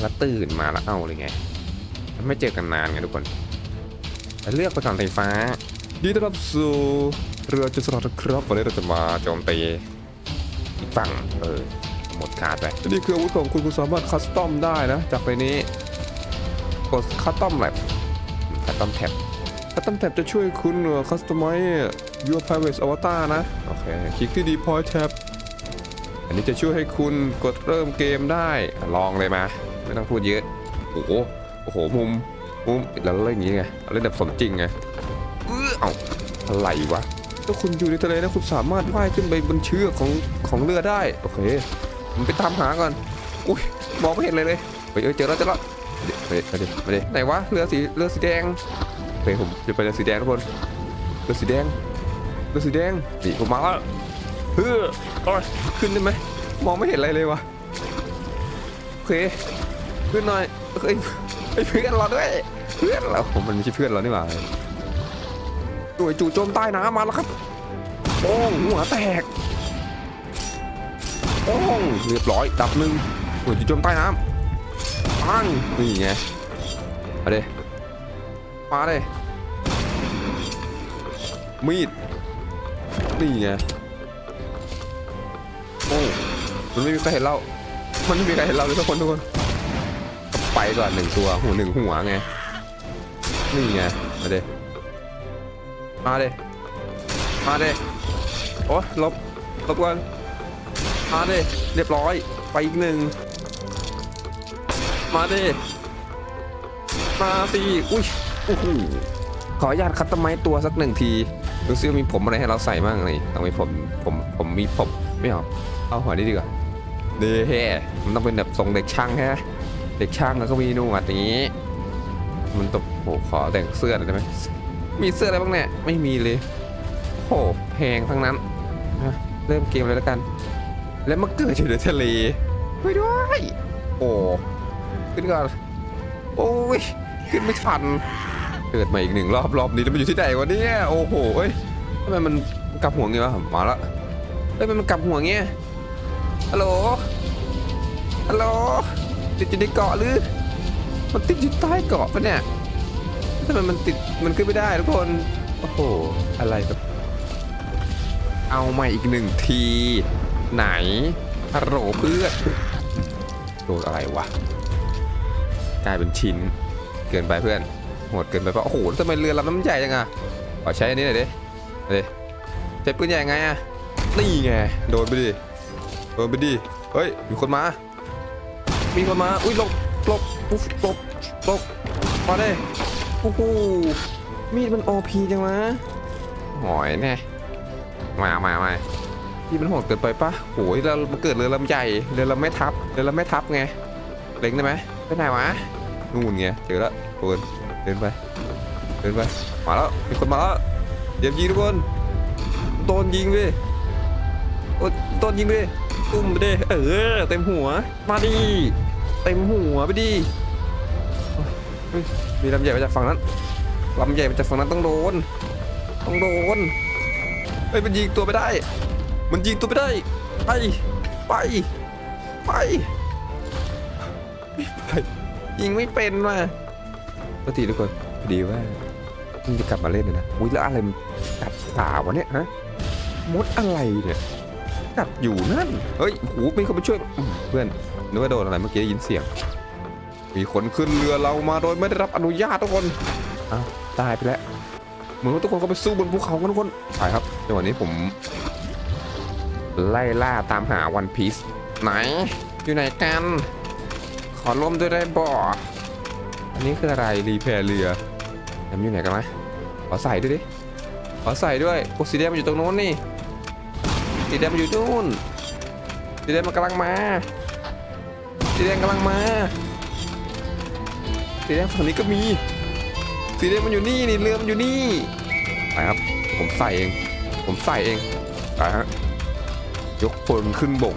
แล้วตื่นมาแล้วเอาเลยไงไม่เจอกันนานไงทุกคนแล้วเลือกไปก่อนไฟฟ้ายินดีต้อนรับสู่เรือจุดสลัดครับวันนี้เราจะมาโจมตีอีกฝั่งเออหมดการ์ดไปนี่คืออาวุธของคุณคุณสามารถคัสตอมได้นะ จากในนี้กดคัสตอมแบบคัสตอมแท็บคัสตอมแท็บจะช่วยคุณคัสตอมไม your private avatar นะ โอเค คลิกที่ deploy tab อันนี้จะช่วยให้คุณกดเริ่มเกมได้ลองเลยมา ไม่ต้องพูดเยอะโอ้โหโอ้โหมุมมุมแล้วเล่นอย่างนี้ไงเล่นแบบสมจริงไงเออเอ้าอะไรวะถ้าคุณอยู่ในทะเลนะคุณสามารถว่ายขึ้นไปบนเชือกของของเรือได้โอเคผมไปตามหาก่อนอุ้ยมองไม่เห็นเลยเลยเฮ้ยเจอแล้วเจอแล้วเดี๋ยมาดิมาดิไหนวะเรือสีเรือสีแดงโอเคผมจะไปเรือสีแดงทุกคนเรือสีแดงเรือสีแดงนี่ผมมาแล้วเฮ้ยขึ้นได้ไหมมองไม่เห็นอะไรเลยวะโอเค ขึ้นหน่อยเฮ้ยเพื่อนเราด้วย เพื่อนเราผมมันไม่ใช่เพื่อนเรานี่หว่าหน่วยจู่โจมใต้น้ำมาแล้วครับโป้งหัวแตกโป้งเรียบร้อยดับหนึ่งหน่วยจู่โจมใต้น้ำปังนี่ไงมาเด้มาเด้มีดนี่ไงโอ้มันไม่มีใครเห็นเรา มันไม่มีใครเห็นเราเลยทุกคนทุกคน ไปก่อนหนึ่งตัวหัวหนึ่งหัวไง นี่ไง มาเดมาเดมาเดโอ้ลบลบก่อนมาเดเรียบร้อย ไปอีกหนึ่ง มาเดมาสิอุ้ยโอ้โหขออนุญาตคัตเตอไม้ตัวสักหนึ่งทีดูซิว่ามีผมอะไรให้เราใส่บ้างนี่ต้องมีผม ผม ผมมีผม ไม่เอา เอาหัวนี้ดีกว่าเด้มันต้องเป็นแบบทรงเด็กช่างฮะ เด็กช่างแล้วก็มีหนวดอย่างนี้ มันตบโหขอแต่งเสื้อหน่อยได้ไหมมีเสื้ออะไรบ้างเนี่ยไม่มีเลยโหแพงทั้งนั้นเริ่มเกมเลยแล้วกัน แล้วมาเกิดอยู่ในทะเลไม่ด้วยโอ้ขึ้นก่อนโอ้ยขึ้นไม่ทันเกิดมาอีกหนึ่งรอบรอบนี้แล้วมันอยู่ที่ไหนวะเนี่ยโอ้โหเอ้ยทำไมมันกลับหัวงี้วะมาละเอ้ยทำไมมันกลับหัวเงี้ยฮัลโหลฮัลโหล ติดอยู่ในเกาะหรือ มันติดอยู่ใต้เกาะปะเนี่ยทำไมมันติดมันขึ้นไม่ได้ทุกคนโอ้โหอะไรแบบเอามาอีกหนึ่งที ไหนฮัลโหลเพื่อนโดนอะไรวะกลายเป็นชิ้นเกินไปเพื่อนโหดเกินไปปะโอ้โหทำไมเรือลำน้ำใหญ่จังอะขอใช้อันนี้หน่อยดิเอาดิใช้ปืนใหญ่ไงอะนี่ไงโดนไปดิโดนไปดิเฮ้ยมีคนมา มีคนมา อุ้ยหลบหลบอุ๊บหลบหลบมาเลยโอ้โหมีดมันโอพีจังวะหอยแน่มามามาที่มันโหดเกินไปปะโอ้ยเราเกิดเรือลำใหญ่เรือลำไม่ทับเรือลำไม่ทับไงเล็งได้ไหมไปไหนวะนู่นไงเจอแล้วโดนเดินไปเดินไปมาแล้วมีคนมาแล้วเดี๋ยวยิงทุกคนโดนยิงดิ โอ้ยโดนยิงดิตุ้มไปดิเออ เต็มหัว มาดิ เต็มหัวไปดิเฮ้ยมีลำใหญ่มาจากฝั่งนั้นลำใหญ่มาจากฝั่งนั้นต้องโดน ต้องโดนเฮ้ยมันยิงตัวไม่ได้ มันยิงตัวไม่ได้ ไป ไป ไปไม่ไปยิงไม่เป็นว่ะปกติทุกคนพอดีว่าเพิ่งจะกลับมาเล่นเลยนะ อุ้ยแล้วอะไรมันกัดขาวะเนี่ยฮะมดอะไรเนี่ย กัดอยู่นั่น เฮ้ยโหมีคนมาช่วย เพื่อนนึกว่าโดนอะไรเมื่อกี้ได้ยินเสียง มีคนขึ้นเรือเรามาโดยไม่ได้รับอนุญาตทุกคนอ้าวตายไปแล้ว เหมือนว่าทุกคนก็ไปสู้บนภูเขากันทุกคนไปครับจังหวะนี้ผม ไล่ล่าตามหาวันพีซไหน อยู่ไหนกัน ขอร่วมด้วยได้บ่อันนี้คืออะไรรีแพร์เรือน้ำอยู่ไหนกันนะขอใส่ด้วยดิขอใส่ด้วยโอ้สีแดงมันอยู่ตรงโน้นนี่ สีแดงมันอยู่นู่นสีแดงมันกำลังมาสีแดงกำลังมาสีแดงฝั่งนี้ก็มี สีแดงมันอยู่นี่นี่เรือมันอยู่นี่ไปครับ ผมใส่เอง ผมใส่เองไปฮะยกพลขึ้นบก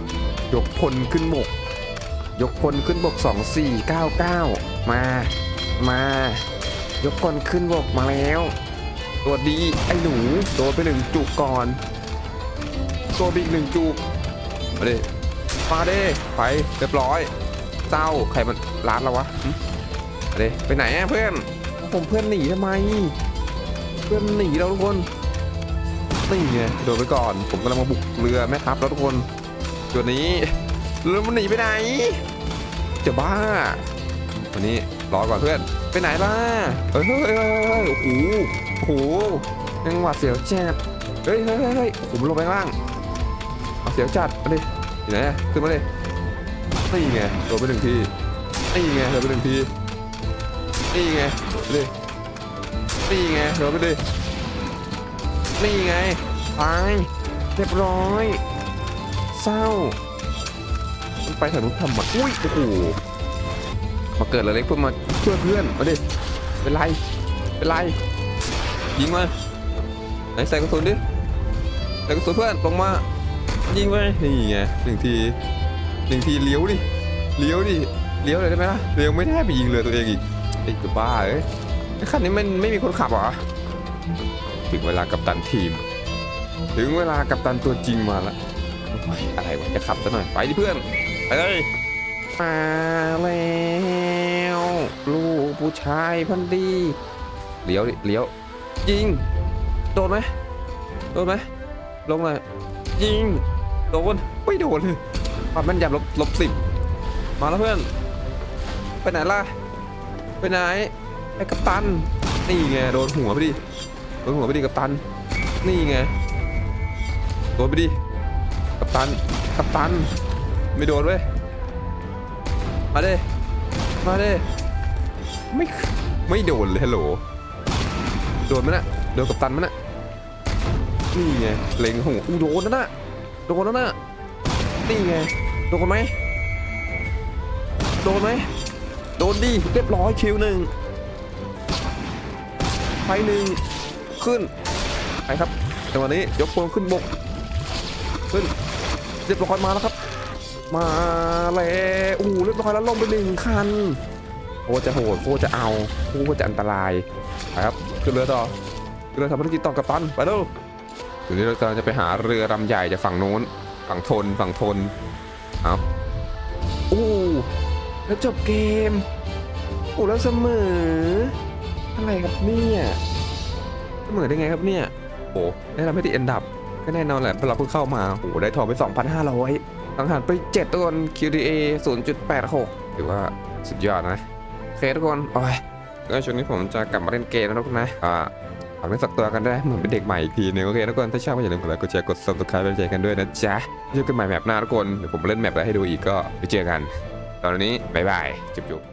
ยกพลขึ้นบก ยกพลขึ้นบก2499มา มา ยกพลขึ้นบกมาแล้วสวัสดีไอ้หนูโดนไปหนึ่งจุกก่อน โดนไปอีกหนึ่งจุกมาดิมาดิไปเรียบร้อยเศร้าใครมันร้านเราวะหึเดไปไหนอะเพื่อนผมเพื่อนหนีทำไม เพื่อนหนีเราทุกคนนี่ไงโดนไปก่อนผมกำลังมาบุกเรือแม่ทัพแล้วทุกคนตัวนี้เรือมันหนีไปไหน จะบ้าวันนี้รอก่อนเพื่อนไปไหนล่ะเฮ้ยเฮ้ยเฮ้ยเฮ้ยโอ้โหโอ้โหยังหวาดเสียวจัดเฮ้ยเฮ้ยเฮ้ยเฮ้ยโอ้โหมันลงไปข้างล่าง เสียวจัดมาดิอยู่ไหนอะขึ้นมาดินี่ไงโดนไปหนึ่งทีนี่ไงโดนไปหนึ่งทีนี่ไงดินี่ไงโดนไปดินี่ไงตายเรียบร้อยเศร้ามันไปทางนู้นทำไมอุ้ยโอ้โหมาเกิดอะไรเล็กเพื่อมาช่วยเพื่อนมาดิเป็นไรเป็นไรยิงมาไหนใส่กระสุนดิใส่กระสุนเพื่อนลงมา ยิงไปนี่ไงหนึ่งทีหนึ่งทีเลี้ยวดิเลี้ยวดิเลี้ยวเลยได้ไหมล่ะเลี้ยวไม่ได้ไปยิงเรือตัวเองอีกไอ้จะบ้าเอ้ยคันนี้มันไม่มีคนขับเหรอถึงเวลากับตันทีม ถึงเวลากับตันตัวจริงมาล้วโอ้ยอะไรวะจะขับซะหน่อยไปดิเพื่อนไปเลยมาแล้วลูกผู้ชายพันธุ์ดีเลี้ยวดิเลี้ยวยิงโดนไหมโดนไหมลงเลยยิง โดนไม่โดนเลยความแม่นยำลบลบสิบมาแล้วเพื่อน ไปไหนล่ะ ไปไหนไอ้กัปตัน นี่ไงโดนหัวไปดิ โดนหัวไปดิกัปตัน นี่ไง โดนไปดิ กัปตัน กัปตัน ไม่โดนเว้ย มาเดิมาเดิไม่ ไม่โดนเลยฮัลโหล โดนมั้ยนะโดนกับตันมั้ยนะนี่ไง เล็งหูอู้โดนแล้วน่ะ โดนแล้วนะนี่ไง โดนไหม โดนไหม โดนดิเรียบร้อยคิวหนึ่งไปหนึ่งขึ้น ไปครับจังหวะนี้ยกพวงขึ้นบก ขึ้น เรียบร้อยมาแล้วครับ มาแล้วโอ้โหเรียบร้อยแล้วลงไปหนึ่งคันโคตรจะโหดโคตรจะเอาโคตรจะอันตรายไปครับขึ้นเรือต่อขึ้นเรือทำภารกิจต่อกับตันไปเร็ว เดี๋ยวนี้เรากำลังจะไปหาเรือลำใหญ่จากฝั่งโน้น ฝั่งทน ฝั่งทน เอาโอ้แล้วจบเกม โอ้แล้วเสมอ อะไรครับเนี่ยเสมอได้ไงครับเนี่ย โอ้ได้ทำให้ติดอันดับ ก็แน่นอนแหละเพราะเราเพิ่งเข้ามา โอ้โหได้ทองไป 2,500สังหารไป 7 ตัว QDA 0.86 ถือว่าสุดยอดนะ โอเคทุกคน โอ้ยก็ช่วงนี้ผมจะกลับมาเล่นเกมแล้วนะทุกคนนะ อ่า ฝากเล่สักตัวกันได้เหมือนเป็นเด็กใหม่อีกทีนึงโอเคทุกคนถ้าชอบก็อย่าลืมกดไลค์กดแชร์กด subscribe เป็นใจกันด้วยนะจ๊ะเจอกันใหม่แมปหน้าทุกคนเดี๋ยวผมเล่นแมปอะไรให้ดูอีกก็ไปเจอกัน ตอนนี้บ๊ายบายจุ๊บ